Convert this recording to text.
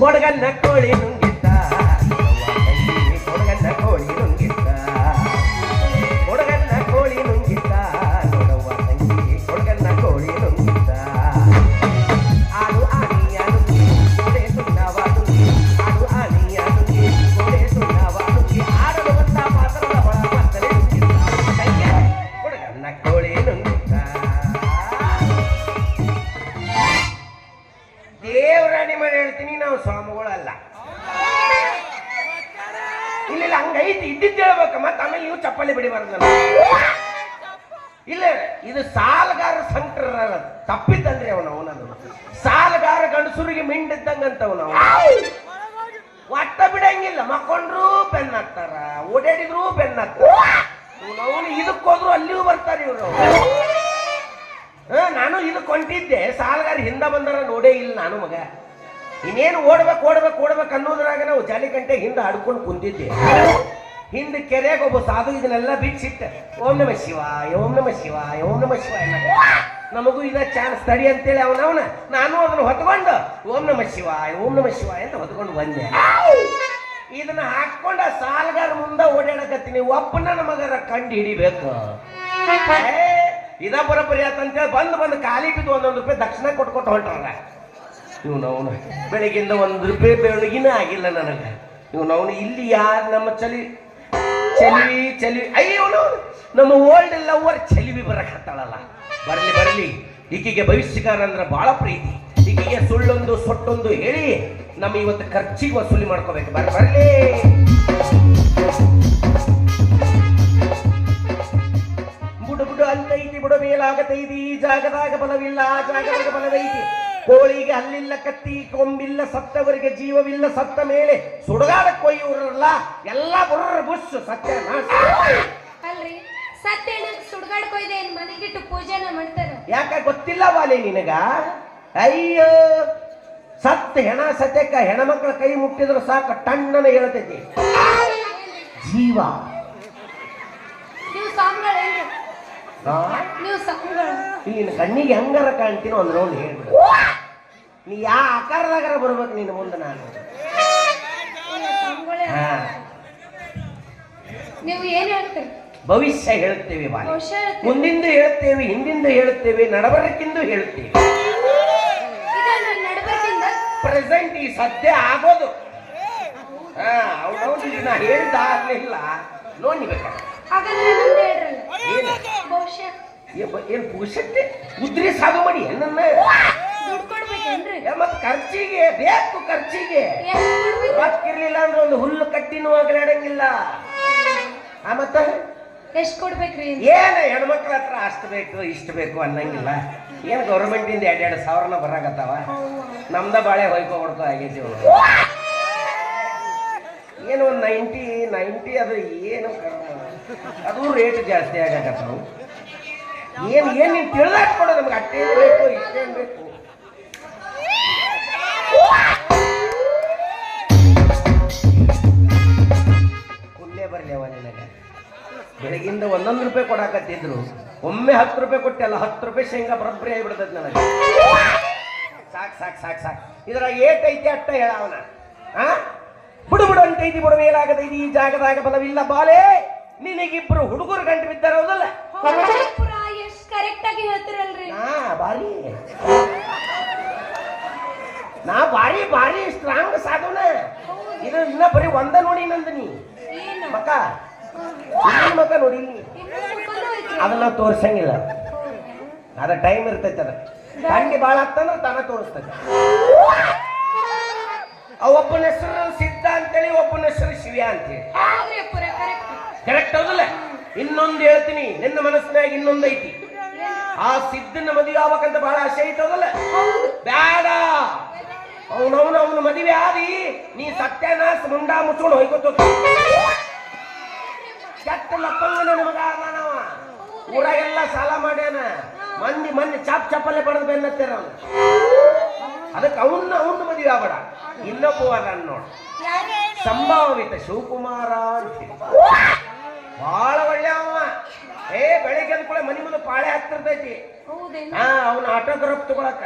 கொடுகண்ண கோழி ಸ್ವಾಮಿಗಳಲ್ಲ. ಇಲ್ಲ ಹಂಗೈತಿ, ಇದ್ದಿದ್ದು ಹೇಳ್ಬೇಕು, ಮತ್ತೆ ಆಮೇಲೆ ನೀವು ಚಪ್ಪಲಿ ಬಿಡಿಬಾರ್ದು. ಇಲ್ಲ, ಇದು ಸಾಲಗಾರ ಸಂಕ್ರ ತಪ್ಪಿದ್ದಂದ್ರೆ ಅವನು ಅವನದು ಸಾಲಗಾರ ಗಂಡಸರಿಗೆ ಮಿಂಡಿದ್ದಂಗಂತವ್ ನಾವು ಒಟ್ಟ ಬಿಡಂಗಿಲ್ಲ, ಮಕ್ಕೊಂಡ್ರು ಬೆನ್ನ ಹಾಕ್ತಾರ ಓಡಾಡಿದ್ರು ಬೆನ್ನ ಹಾಕ್ತಾರ ಅವನು ಇದಕ್ಕೆ ಅಲ್ಲಿಯೂ ಬರ್ತಾರೆ ಇವರು. ನಾನು ಇದಕ್ಕೆ ಹೊಂಟಿದ್ದೆ, ಸಾಲಗಾರ ಹಿಂದೆ ಬಂದರ ನೋಡೇ ಇಲ್ಲ ನಾನು ಮಗ. ಇನ್ನೇನು ಓಡ್ಬೇಕು ಓಡ್ಬೇಕು ಓಡ್ಬೇಕು ಅನ್ನೋದ್ರಾಗ ನಾವು ಜಾಲಿಕಂಟೆ ಹಿಂದೆ ಹಡ್ಕೊಂಡು ಕುಂತಿದ್ದೆ. ಹಿಂದೆ ಕೆರೆಗೆ ಒಬ್ಬ ಸಾಧು ಇದನ್ನೆಲ್ಲ ಬಿಚ್ಚಿಟ್ಟ, ಓಂ ನಮ ಶಿವಾಯ, ಓಂ ನಮ ಶಿವಾಯ, ಓಂ ನಮ ಶಿವಾಯ ನಮಗೂ ಇದ ಚಾನ್ಸ್ ತಡಿ ಅಂತೇಳಿ ಅವನವನ, ನಾನು ಅದನ್ನು ಹೊತ್ಕೊಂಡು ಓಂ ನಮ ಶಿವಾಯ, ಓಂ ನಮ ಶಿವಾಯ ಅಂತ ಹೊತ್ಕೊಂಡು ಬಂದೆ. ಇದನ್ನ ಹಾಕೊಂಡ ಸಾಲಗಾರ ಮುಂದೆ ಓಡಾಡಕತ್ತೀನಿ ಒಬ್ಬನ ನಮಗರ ಕಂಡು ಹಿಡಿಬೇಕು. ಇದ ಬರೋಬ್ಬರಿ ಆತಂತೇಳಿ ಬಂದು ಬಂದು ಖಾಲಿ ಬಿದ್ದು ಒಂದೊಂದು ರೂಪಾಯಿ ದಕ್ಷಿಣ ಕೊಟ್ಕೊಟ್ಟು ಹೊಂಟಾರ ಇವ್ನು ಅವನು ಬೆಳಗಿಂದ ಒಂದು ರೂಪಾಯಿ ಬೆಳಗಿನ ಆಗಿಲ್ಲ ನನಗೆ. ಇವ್ ಅವನು ಇಲ್ಲಿ ಯಾರು ನಮ್ಮ ಚಲಿ ಚಲಿ ಚಲಿ ಅಯ್ಯೋ ನಮ್ಮ ಓಲ್ಡ್ ಲವರ್ ಚಲಿವಿ ಬರಕ್ ಹತ್ತಾಳಲ್ಲ. ಬರಲಿ ಬರಲಿ. ಈಕೆಗೆ ಭವಿಷ್ಯಕಾರ ಅಂದ್ರೆ ಬಹಳ ಪ್ರೀತಿ. ಈಕೆಗೆ ಸುಳ್ಳೊಂದು, ಸೊಟ್ಟೊಂದು ಹೇಳಿ ನಮ್ಮ ಇವತ್ತು ಖರ್ಚಿಗೆ ವಸೂಲಿ ಮಾಡ್ಕೋಬೇಕು. ಬರ ಬರಲಿ. ಬುಡ ಬುಡ, ಅಲ್ಲೈತಿ, ಬುಡ, ಮೇಲಾಗತೈತಿ. ಜಾಗದಾಗ ಬಲವಿಲ್ಲ ಆ ಜಾಗದಾಗ ಬಲವೈತಿ. ಕೋಳಿಗೆ ಅಲ್ಲಿಲ್ಲ ಕತ್ತಿ ಕೊಂಬಿಲ್ಲ ಸತ್ತವರಿಗೆ ಜೀವವಿಲ್ಲ ಸತ್ತ ಮೇಲೆ ಸುಡುಗಾಡಕ್ಕೆ ಕೊಯ್ಯುವರಲ್ಲ ಎಲ್ಲ ಬುರ್ರ ಬುಸ್ ಸತ್ಯ ಅಲ್ರಿ ಸತ್ಯ ಸುಡ್ಗಾಡ್ ಕೊಯ್ದೆ ಮನೆಗಿಟ್ಟು ಪೂಜೆನ ಮಾಡ್ತಾರ? ಯಾಕ ಗೊತ್ತಿಲ್ಲ ವಾಲೆ ನಿನಗ? ಅಯ್ಯೋ ಸತ್ತ ಹೆಣ ಸತ್ಯಕ್ಕ ಹೆಣ್ಮಕ್ಳ ಕೈ ಮುಟ್ಟಿದ್ರು ಸಾಕು ಟಣ್ಣನ ಹೇಳ್ತೈತಿ. ಜೀವ. ನೀವು ಸಾಂಗ್? ನೀವು ಇಲ್ಲಿನ ಕಣ್ಣಿಗೆ ಹೆಂಗಾರ ಕಾಣ್ತೀನೋ ಅಂದ್ರೆ ನೋಡಿ ಹೇಳ್ಬಿಡು. ನೀ ಯಾ ಆಕಾರದಾಗಾರ ಬರ್ಬೇಕು ನೀನು ಮುಂದೆ ನಾನು? ನೀವು ಏನು ಹಾ. ನೀವು ಏನ್ ಹೇಳ್ತೀರಿ? ಭವಿಷ್ಯ ಹೇಳ್ತೇವೆ ಬಾಲಿ ಮುಂದಿಂದ ಹೇಳ್ತೇವೆ ಹಿಂದಿಂದು ಹೇಳ್ತೇವೆ ನಡಬರಕ್ಕಿಂದು ಹೇಳ್ತೇವೆ. ನನ್ನ ಪ್ರೆಸೆಂಟ್ ಈ ಸದ್ಯ ಆಗೋದು. ಹಾ ಅವ್ನು ನಾ ಹೇಳ್ದ ಆಗ್ಲಿಲ್ಲ ಹೇಳ್ರಲ್ಲ. ಏನು? ಏನ್ ಪುಷತ್ತೆ ಉದ್ರಿ ಸಾಗು ಮಾಡಿ ನನ್ನ ಮತ್ ಖರ್ಚಿಗೆ ಬೇಕು ಖರ್ಚಿಗೆ. ಇರ್ಲಿಲ್ಲ ಅಂದ್ರೆ ಒಂದು ಹುಲ್ಲು ಕಟ್ಟಿನೂ ಆಗಲಾಡಂಗಿಲ್ಲ ಆ ಮತ್ತ? ಎಷ್ಟು ಕೊಡ್ಬೇಕ್ರಿ? ಏನ ಹೆಣ್ಮಕ್ಳ ಹತ್ರ ಅಷ್ಟು ಬೇಕು ಇಷ್ಟು ಬೇಕು ಅನ್ನಂಗಿಲ್ಲ. ಏನ್ ಗೌರ್ಮೆಂಟ್ ಇಂದ ಎರಡ್ ಎರಡು ಸಾವಿರನ ಬರಾಕತ್ತಾವ? ನಮ್ದ ಬಾಳೆ ಹೊಯ್ಕೊ ಹೊಡ್ಕೊ ಆಗೈತಿ. ಏನು ಒಂದು ನೈಂಟಿ ನೈಂಟಿ ಅದು ಏನು ಅದು ರೇಟ್ ಜಾಸ್ತಿ ಆಗಕತ್ತ ಏನ್ ಏನ್ ನೀನ್ ತಿಳಿದಾಕ್ ಕೊಡು ನಮ್ಗೆ ಅಷ್ಟೇನು ಬೇಕು ಇಷ್ಟೇನ್ ಬೇಕು. ಬೆಳಗಿಂದ ಒಂದೊಂದು ರೂಪಾಯಿ ಕೊಡಾಕತ್ತಿದ್ರು. ಒಮ್ಮೆ ಹತ್ತು ರೂಪಾಯಿ ಕೊಟ್ಟೆ ಅಲ್ಲ ಹತ್ತು ರೂಪಾಯಿ ಶೇಂಗಾ ಬರೋಬ್ಬರಿ ಆಗಿಬಿಡ್ತೈತಿ ನನಗೆ. ಸಾಕು ಸಾಕು ಸಾಕು ಸಾಕು. ಇದ್ರಾಗ ಏಟೈತಿ ಅಟ್ಟ ಹೇಳ ಅವನ. ಆ? ಬುಡು ಬುಡು ಅಂತ ಐತಿ ಬುಡು ಈ ಜಾಗದಾಗ ಬಲವಿಲ್ಲ ಬಾಲೆ. ನಿನಗಿಬ್ರು ಹುಡುಗರು ಗಂಟು ಬಿದ್ದಾರ ಹೌದಲ್ಲ? ಪುರ ಎಷ್ಟು ಕರೆಕ್ಟ್ ಆಗಿ ಹೇಳ್ತಿರಲ್ರಿ. ನಾ ಬಾರಿ ನಾ ಬಾರಿ ಬಾರಿ ಸ್ಟ್ರಾಂಗ್ ಸಾಧವನ ಇದು ಇನ್ನ ಬರೀ ಒಂದ ನೋಡಿ ನಂದಿನಿ. ಏನು? ಮಕ ಇಲ್ಲಿ ನೋಡಿ. ಅದನ್ನ ತೋರ್ಸಂಗಿಲ್ಲ. ಅದ ಟೈಮ್ ಇರ್ತೈತೆ ಅದ. ತಂಡಿ ಭಾಳ ಆಗ್ತಂದ್ರೆ ತಾನ ತೋರಿಸ್ತೈತೆ. ಒಬ್ಬನ ಹೆಸರು ಸಿದ್ಧ ಅಂತೇಳಿ, ಒಬ್ಬನ ಹೆಸರು ಶಿವ್ಯ ಅಂತೇಳಿ. ಕರೆಕ್ಟ್ ಹೌದಲ್ಲ? ಇನ್ನೊಂದು ಹೇಳ್ತೀನಿ, ನಿನ್ನ ಮನಸ್ಸಿನಾಗ ಇನ್ನೊಂದು ಐತಿ. ಆ ಸಿದ್ಧನ ಮದುವೆ ಆಗ್ಬೇಕಂತ ಬಹಳ ಆಸೆ ಐತದಲ್ಲ ಹೌದಲ್ಲ? ಬೇಡ ಅವನವನು ಅವನ ಮದುವೆ ಆದಿ ನೀ ಸತ್ಯನಾಶ, ಮುಂಡಾ ಮುಚ್ಕೊಂಡು ಹೋಯ್ಕೊತ ಕೆಟ್ಟ ಲಕ್ಕಂಗನ ಮಗ ಅದಾನವ ಊರಾಗೆಲ್ಲ ಸಾಲ ಮಾಡ್ಯಾನ. ಮಂದಿ ಮಂದಿ ಚಾಪ್ ಚಪ್ಪಲೆ ಪಡೆದು ಬೆನ್ನತ್ತಾರ ಅವನು ಅದಕ್ಕೆ ಅವನ್ನ ಅವನ್ನ ಮದುವೆ ಆಗ್ಬೇಡ. ಇನ್ನೊಬ್ಬ ಅದಾನ ನೋಡು. ಸಂಭಾವಿತ ಶಿವಕುಮಾರ ಅಂತ ಹೇಳಿ. ಬಹಳ ಒಳ್ಳೆ ಅವ. ಏ ಬೆಳಿಗ್ಗೆ ಅಂದ್ಕೊಳ್ಳೆ ಮನಿ ಮುಂದೆ ಪಾಳೆ ಹತ್ತಿರ್ತೈತಿ. ಹಾ ಅವನ ಆಟೋಗ್ರಾಫ್ ತಗೊಳಕ.